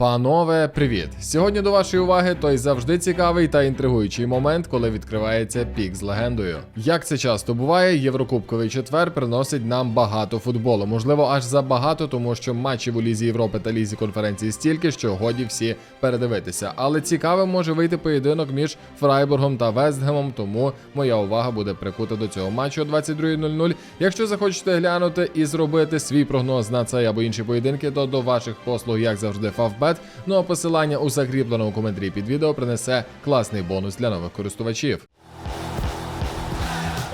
Панове, привіт! Сьогодні до вашої уваги той завжди цікавий та інтригуючий момент, коли відкривається пік з легендою. Як це часто буває, Єврокубковий четвер приносить нам багато футболу. Можливо, аж забагато, тому що матчів у Лізі Європи та Лізі конференції стільки, що годі всі передивитися. Але цікавим може вийти поєдинок між Фрайбургом та Вестгемом, тому моя увага буде прикута до цього матчу о 22.00. Якщо захочете глянути і зробити свій прогноз на цей або інші поєдинки, то до ваших послуг, як завжди, Фавбет. Ну а посилання у закріпленому коментарі під відео принесе класний бонус для нових користувачів.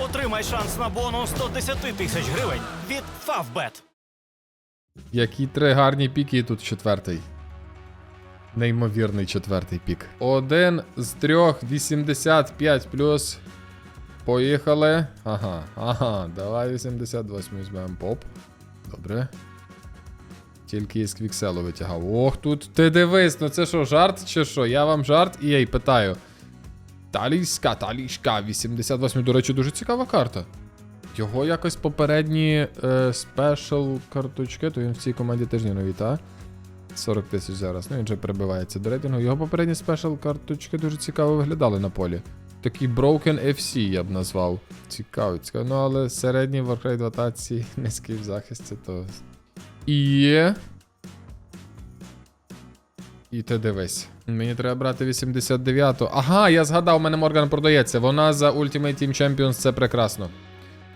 Отримай шанс на бонус 110 тисяч гривень від Favbet. Які три гарні піки тут четвертий. Неймовірний четвертий пік. Один з трьох 85 плюс. Поїхали. Ага, ага, давай 88 візьмемо поп. Добре. Тільки із квікселу витягав. Ох, тут ти дивись, ну це що, жарт чи що? Я вам жарт і я й питаю. Талійська, талішка, 88, до речі, дуже цікава карта. Його якось попередні е, карточки, то він в цій команді теж не нові, та? 40 тисяч зараз. Ну він же перебивається до рейтингу. Його попередні спешл карточки дуже цікаво виглядали на полі. Такий Broken FC я б назвав. Цікаво, цікаво. Ну, але середній воркрейт в низький в захисті, то. І. І ти дивись. Мені треба брати 89-ту. Ага, я згадав, у мене Морган продається. Вона за Ultimate Team Champions, це прекрасно.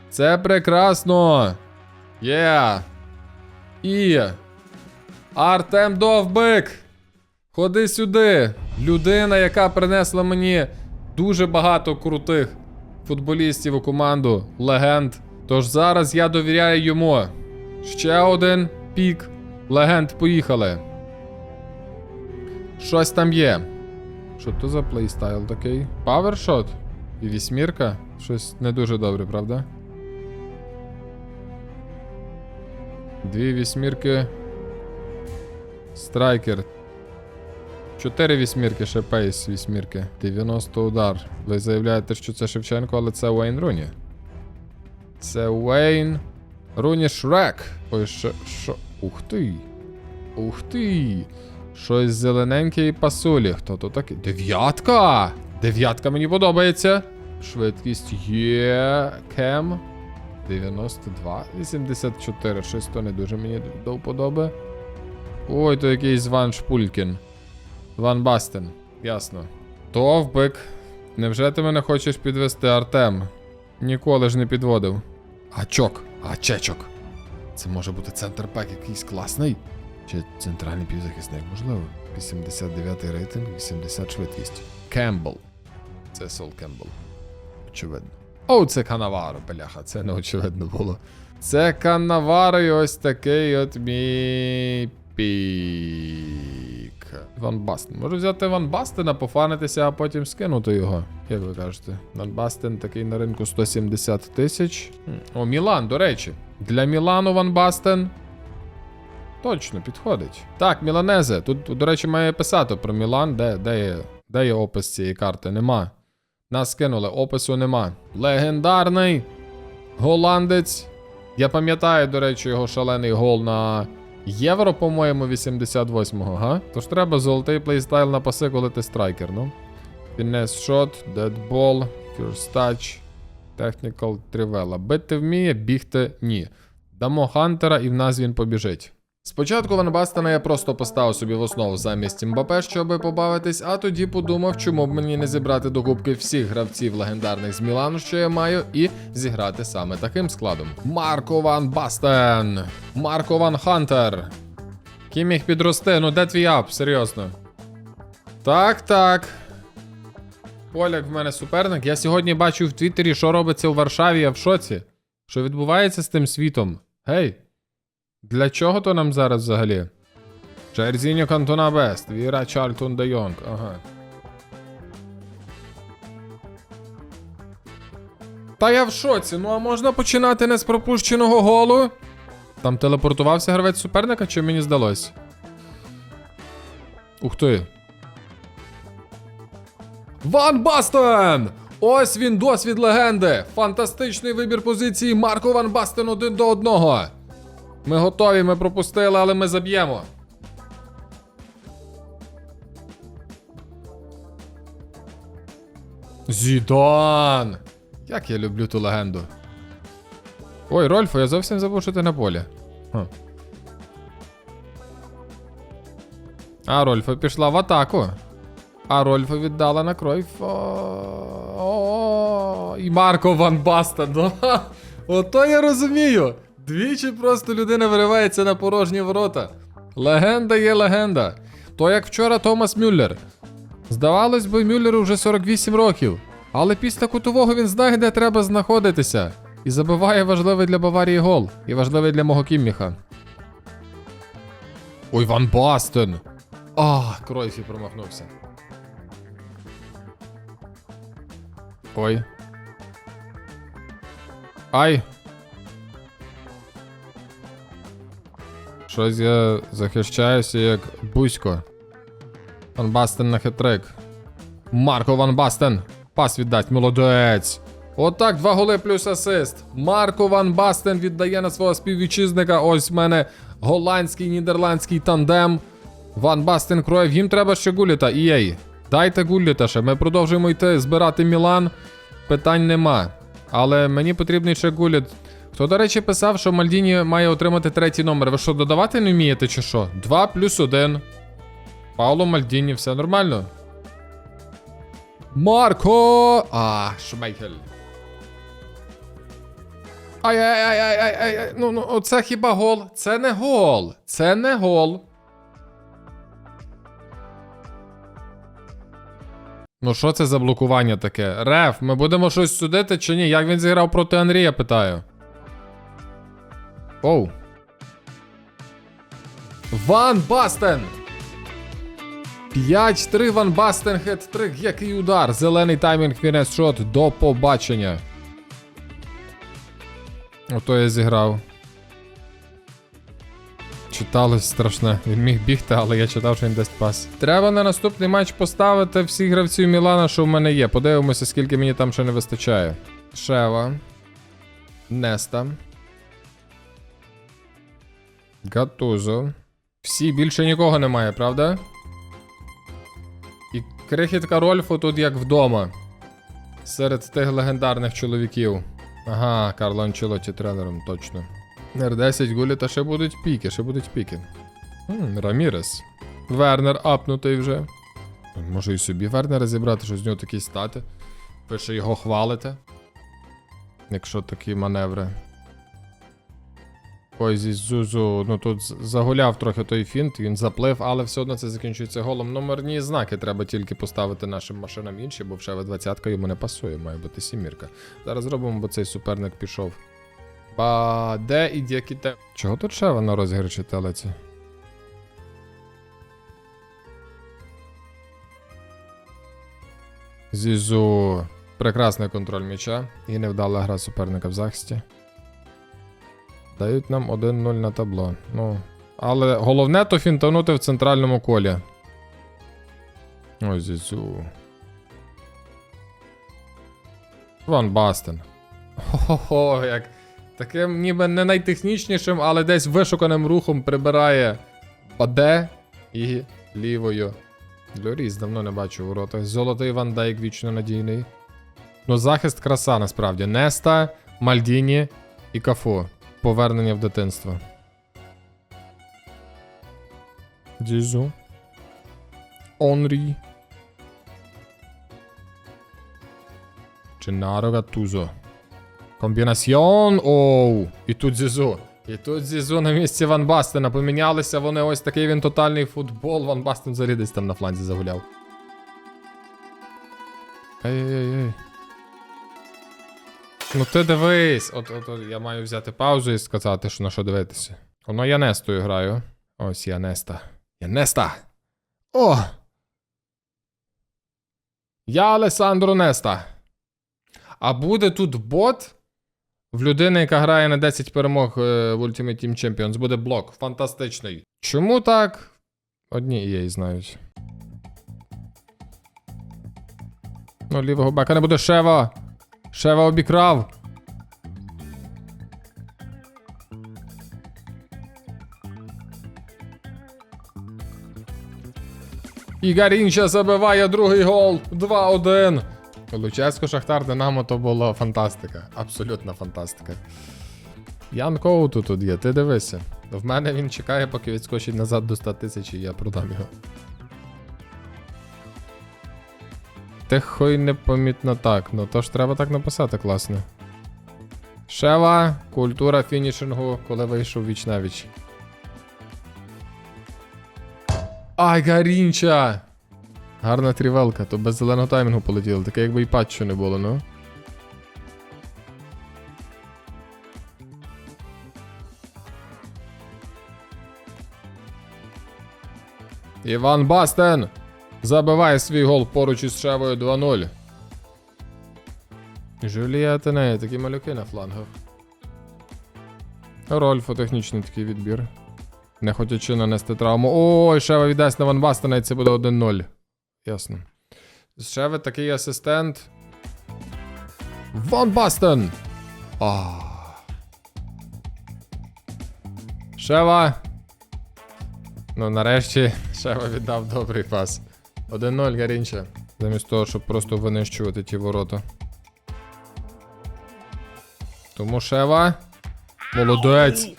Це прекрасно. Є. І. Артем Довбик. Ходи сюди. Людина, яка принесла мені дуже багато крутих футболістів у команду, легенд. Тож зараз я довіряю йому. Ще один пік. Легенд, поїхали. Щось там є. Що то за плейстайл такий? Павершот? І вісьмірка? Щось не дуже добре, правда? Дві вісьмірки. Страйкер. Чотири вісьмірки, ще пейс вісьмірки. 90 удар. Ви заявляєте, що це Шевченко, але це Уейн Руні. Це Уейн Руні Шрек. Ой, що. що? Ух ти. Ух ти. Щось зелененьке і пасулі. Хто то такий? Дев'ятка! Дев'ятка мені подобається. Швидкість є. Кем. 92, 84. Щось то не дуже мені до вподоби. Ой, то якийсь Ван Шпулькін. Ван Бастен. Ясно. Товбик. Невже ти мене хочеш підвести, Артем? Ніколи ж не підводив. Ачок. Ачечок. Це може бути центр пек якийсь класний. Чи центральний півзахисник, можливо. 89 рейтинг, 80 швидкість. Кембл. Це Сол Кембл. Очевидно. О, це Канаваро, бляха, це не очевидно було. Це Канаваро і ось такий от мій пік. Ван Бастен. Можу взяти Ван Бастена, пофанитися, а потім скинути його. Як ви кажете? Ван Бастен такий на ринку 170 тисяч. О, Мілан, до речі. Для Мілану Ван Бастен. Точно, підходить. Так, Міланезе. Тут, до речі, має писати про Мілан. Де, де, є, де є опис цієї карти? Нема. Нас скинули, опису нема. Легендарний голландець. Я пам'ятаю, до речі, його шалений гол на Євро, по-моєму, 88-го, га? Тож треба золотий плейстайл на паси, коли ти страйкер, ну. Фінес шот, дедбол, first технікал тривела. Бити вміє, бігти ні. Дамо Хантера і в нас він побіжить. Спочатку Ван Бастена я просто поставив собі в основу замість Мбапе, щоби побавитись, а тоді подумав, чому б мені не зібрати до кубки всіх гравців легендарних з Мілану, що я маю, і зіграти саме таким складом. Марко Ван Бастен! Марко Ван Хантер! Ким міг підрости? Ну де твій ап, серйозно? Так, так. Поляк в мене суперник. Я сьогодні бачу в Твіттері, що робиться у Варшаві, я в шоці. Що відбувається з тим світом? Гей! Для чого то нам зараз взагалі? Джерзіньо Кантона Бест, Віра Чарльтон Де Йонг, ага. Та я в шоці, ну а можна починати не з пропущеного голу? Там телепортувався гравець суперника, чи мені здалось? Ух ти. Ван Бастен! Ось він досвід легенди! Фантастичний вибір позиції Марко Ван Бастен один до одного. Ми готові, ми пропустили, але ми заб'ємо. Зідан! Як я люблю ту легенду. Ой, Рольфо, я зовсім забув, що ти на полі. Хм. А Рольфо пішла в атаку. А Рольфо віддала на Кройфо. І Марко Ван Бастен. Ото я розумію. Двічі просто людина виривається на порожні ворота. Легенда є легенда. То як вчора Томас Мюллер. Здавалось би, Мюллеру вже 48 років. Але після кутового він знає, де треба знаходитися. І забиває важливий для Баварії гол. І важливий для мого Кімміха. Ой, Ван Бастен. А, Кройфі промахнувся. Ой. Ай. Щось я захищаюся як Бузько. Ван Бастен на хитрик. Марко Ван Бастен. Пас віддать, молодець. Отак, два голи плюс асист. Марко Ван Бастен віддає на свого співвітчизника. Ось в мене голландський нідерландський тандем. Ван Бастен Кроєв. Їм треба ще гуліта. Ієй. Дайте гуліта ще. Ми продовжуємо йти збирати Мілан. Питань нема. Але мені потрібний ще гуліт. Хто, до речі, писав, що Мальдіні має отримати третій номер. Ви що, додавати не вмієте чи що? 2 плюс 1. Пауло Мальдіні, все нормально. Марко! А, Шмейхель. Ай-яй-яй-яй-яй-яй. Ну, ну, оце хіба гол? Це не гол. Це не гол. Ну, що це за блокування таке? Реф, ми будемо щось судити чи ні? Як він зіграв проти Андрія, питаю. Оу. Ван Бастен! 5-3 Ван Бастен хет-трик. Який удар. Зелений таймінг фінес шот. До побачення. Ото я зіграв. Читалось страшне. Він міг бігти, але я читав, що він дасть пас. Треба на наступний матч поставити всіх гравців Мілана, що в мене є. Подивимося, скільки мені там ще не вистачає. Шева. Неста. Гатузо. Всі більше нікого немає, правда? І крихітка Рольфу тут як вдома. Серед тих легендарних чоловіків. Ага, Карло Анчелоті тренером, точно. R10 гулі, та ще будуть піки, ще будуть піки. Хм, Рамірес. Вернер апнутий вже. Може і собі Вернера зібрати, що з нього такі стати. Ви ще його хвалите. Якщо такі маневри. Ой, зі Зузу, ну тут загуляв трохи той фінт, він заплив, але все одно це закінчується голом. Номерні знаки треба тільки поставити нашим машинам інші, бо вже 20 йому не пасує, має бути сімірка. Зараз зробимо, бо цей суперник пішов. Ба, де і дякіте. Чого тут ще на розіграші телеці? Зізу. Прекрасний контроль м'яча і невдала гра суперника в захисті. Дають нам 1-0 на табло. Ну. Але головне то фінтанути в центральному колі. Ой, Зізу. Ван Бастен. Хо-хо, як таким ніби не найтехнічнішим, але десь вишуканим рухом прибирає Баде і лівою. Льоріс давно не бачу в воротах. Золотий Ван Дайк вічно надійний. Ну, захист краса насправді. Неста, Мальдіні і Кафу. Повернення в дитинство. Дізу. Онрі. Ченаро Гатузо. Комбінаціон. Оу. І тут Зізу. І тут Зізу на місці Ван Бастена. Помінялися вони ось такий він тотальний футбол. Ван Бастен взагалі десь там на фланзі загуляв. Ей-ей-ей. Ну ти дивись. От, от, от я маю взяти паузу і сказати, що на що дивитися. Воно я Нестою граю. Ось я Неста. Я Неста. О! Я Алесандро Неста. А буде тут бот в людини, яка грає на 10 перемог е, в Ultimate Team Champions. Буде блок. Фантастичний. Чому так? Одні EA знають. Ну, лівого бека не буде Шева. Шева обікрав. І Гарінча забиває другий гол. 2-1. Луческо Шахтар Динамо то була фантастика. Абсолютна фантастика. Ян Коуту тут є, ти дивися. В мене він чекає, поки відскочить назад до 100 тисяч, і я продам його. Тихо й непомітно так. Ну то ж треба так написати класно. Шева, культура фінішингу, коли вийшов віч на віч. Ай, Гарінча! Гарна трівелка, то без зеленого таймінгу полетіло, таке якби і патчу не було, ну. Іван Бастен забиває свій гол поруч із Шевою 2-0. Жулія Атенея, такі малюки на флангах. Рольфо технічний такий відбір. Не хотячи нанести травму. Ой, Шева віддасть на Ван Бастена, і це буде 1-0. Ясно. З Шеви такий асистент. Ван Бастен! А. Шева. Ну, нарешті Шева віддав добрий пас. 1-0 Гарінча. Замість того, щоб просто винищувати ті ворота. Тому Шева. Молодець.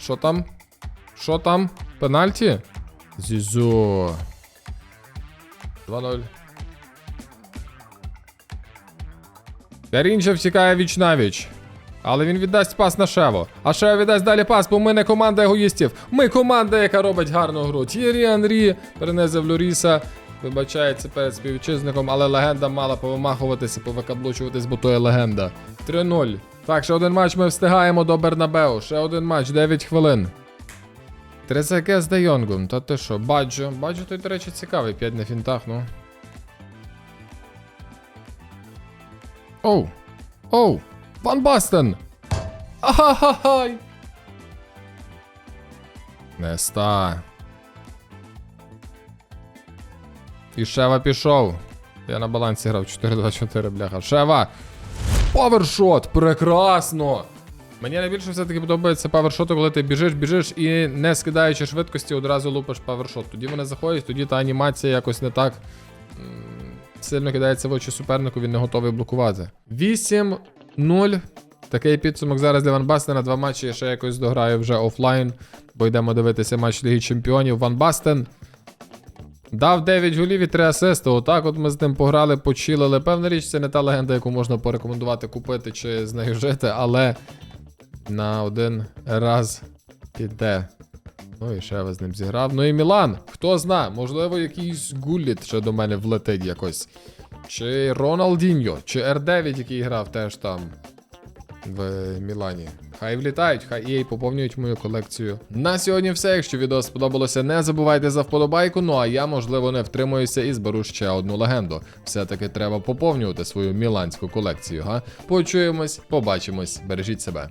Що там? Що там? Пенальті? Зізо. 2-0. Гарінча втікає віч навіч. Але він віддасть пас на Шево. А Шево віддасть далі пас, бо ми не команда егоїстів. Ми команда, яка робить гарну гру. Тірі Анрі перенезив Лоріса. Вибачається перед співвітчизником, але легенда мала повимахуватися, повикаблучуватись, бо то є легенда. 3-0. Так, ще один матч ми встигаємо до Бернабеу. Ще один матч, 9 хвилин. Трезеге з Де Йонгом. Та ти що, Баджо. Баджо той, до речі, цікавий, 5 на фінтах, ну. Оу. Оу. Ван Бастен! Ахахай! Неста. І Шева пішов. Я на балансі грав 4-2-4, бляха. Шева! Павершот! Прекрасно! Мені найбільше все-таки подобається павершоти, коли ти біжиш, біжиш і не скидаючи швидкості, одразу лупиш павершот. Тоді вони заходять, тоді та анімація якось не так сильно кидається в очі супернику, він не готовий блокувати. 8-0. Такий підсумок зараз для Ван Бастена. Два матчі я ще якось дограю вже офлайн, бо йдемо дивитися матч Ліги Чемпіонів. Ван Бастен дав 9 голів і 3 асисти. Отак от ми з ним пограли, почилили. Певна річ, це не та легенда, яку можна порекомендувати купити чи з нею жити, але на один раз піде. Ну і ще ви з ним зіграв. Ну і Мілан, хто зна, можливо, якийсь гуліт ще до мене влетить якось. Чи Роналдіньо, чи R9, який грав теж там в Мілані. Хай влітають, хай EA поповнюють мою колекцію. На сьогодні все. Якщо відео сподобалося, не забувайте за вподобайку. Ну а я, можливо, не втримуюся і зберу ще одну легенду. Все-таки треба поповнювати свою міланську колекцію. Га? Почуємось, побачимось, бережіть себе.